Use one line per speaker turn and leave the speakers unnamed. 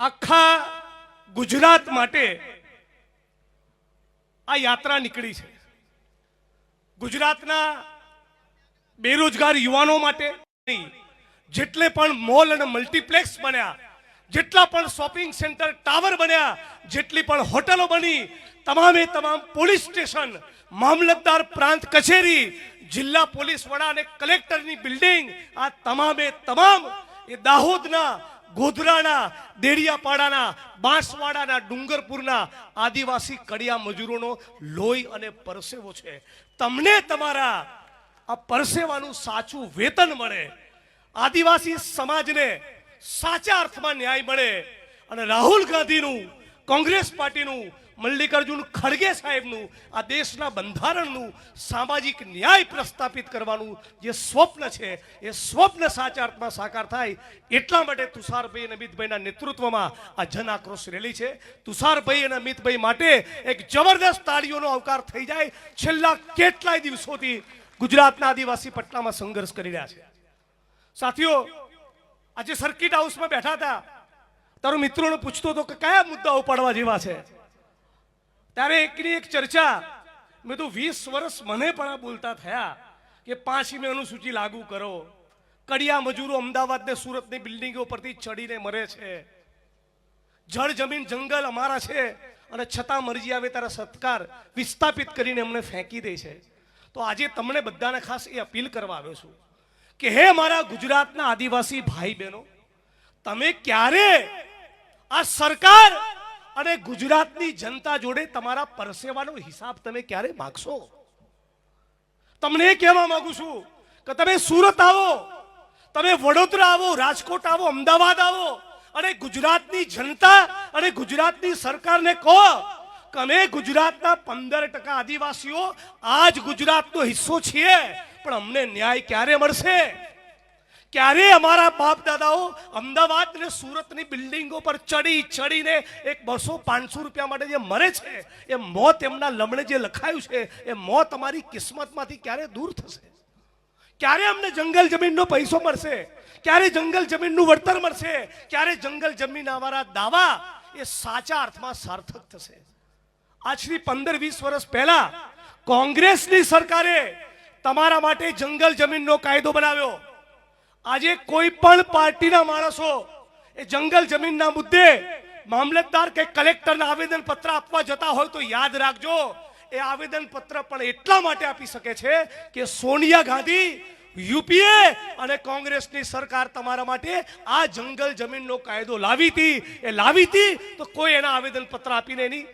આખા ગુજરાત માટે આ યાત્રા નીકળી છે. ગુજરાતના બેરોજગાર યુવાનો માટે જેટલે પણ મોલ અને મલ્ટીપ્લેક્સ બન્યા, જેટલા પણ શોપિંગ સેન્ટર ટાવર બન્યા, જેટલી પણ હોટલો બની, તમામે તમામ પોલીસ સ્ટેશન, મામલતદાર પ્રાંત કચેરી, જિલ્લા પોલીસ વડા અને કલેક્ટરની બિલ્ડિંગ, આ તમામે તમામ એ દાહોદના ગોધરાના દેડિયાપાડાના બાંસવાડાના, ડુંગરપુરના આદિવાસી કડિયા મજૂરોનો લોહી અને પરસેવો છે. તમને તમારા આ પરસેવાનું સાચું વેતન મળે. આદિવાસી સમાજને સાચા અર્થમાં ન્યાય મળે. અને રાહુલ ગાંધીનું કોંગ્રેસ પાર્ટીનું, મલ્લિકાર્જુન ખડગે સાહેબનું, આ દેશના બંધારણનું સામાજિક ન્યાય પ્રસ્થાપિત કરવાનું જે સ્વપ્ન છે, એ સ્વપ્ન સાચા અર્થમાં સાકાર થાય એટલા માટે તુષારભાઈ અને અમિતભાઈના નેતૃત્વમાં આ જન આક્રોશ રેલી છે. તુષારભાઈ અને અમિતભાઈ માટે એક જબરદસ્ત તાળીઓનો અવકાર થઈ જાય છેલ્લા કેટલાય દિવસોથી ગુજરાતના આદિવાસી પટનામાં સંઘર્ષ કરી રહ્યા છે. સાથીઓ, આજે સર્કિટ હાઉસમાં બેઠા હતા. તારો મિત્રોને પૂછતો હતો કે કયા મુદ્દાઓ પડવા જેવા છે? ત્યારે એકની એક ચર્ચા, મેં તો વીસ વર્ષ મને પણ આ બોલતા થયા કે પાંચમી અનુસૂચિ લાગુ કરો. કડિયા મજૂરો અમદાવાદ ને સુરતની બિલ્ડિંગો પરથી ચડીને મરે છે. જળ, જમીન, જંગલ અમારા છે અને છતાં મરજી આવે તારા સત્કાર વિસ્થાપિત કરીને અમને ફેંકી દે છે. તો આજે તમને બધાને ખાસ એ અપીલ કરવા આવ્યો છું કે હે મારા ગુજરાતના આદિવાસી ભાઈ બહેનો તમે ક્યારે આ સરકાર અને ગુજરાતની જનતા જોડે તમારા પરસેવાનો હિસાબ તમે ક્યારે માગશો? તમને કહેવા માંગુ છું કે તમે સુરત આવો, તમે વડોદરા આવો, રાજકોટ આવો, અમદાવાદ આવો અને ગુજરાતની જનતા અને ગુજરાતની સરકારને કહો કે અમે ગુજરાતના પંદર ટકા આદિવાસીઓ, આજ ગુજરાતનો હિસ્સો છીએ, પણ અમને ન્યાય ક્યારે મળશે? ક્યારે અમારા બાપ દાદાઓ અમદાવાદ ને સુરતની બિલ્ડિંગો પર ચડી ચડીને એક બસો પાંચસો રૂપિયા માટે જે મરે છે, એ મોત એમના લમણે જે લખાયું છે, એ મોત અમારી કિસ્મતમાંથી ક્યારે દૂર થશે? ક્યારે અમને જંગલ જમીનનો પૈસો મળશે? ક્યારે જંગલ જમીનનું વળતર મળશે? ક્યારે જંગલ જમીન અમારા દાવા? એ સાચા અર્થમાં સાર્થક થશે. આજથી પંદર વીસ વર્ષ પહેલા કોંગ્રેસની સરકારે તમારા માટે જંગલ જમીનનો કાયદો બનાવ્યો. આજે કોઈ પણ પાર્ટીના માણસો એ જંગલ જમીનના મુદ્દે મામલતદાર કે કલેક્ટરને આવેદન પત્ર આપવા જતા હોય તો યાદ રાખજો, એ આવેદન પત્ર પણ એટલા માટે આપી શકે છે કે સોનિયા ગાંધી, યુપીએ અને કોંગ્રેસની સરકાર તમારા માટે આ જંગલ જમીનનો કાયદો લાવી હતી. એ લાવી હતી તો કોઈ એના આવેદન પત્ર આપીને એની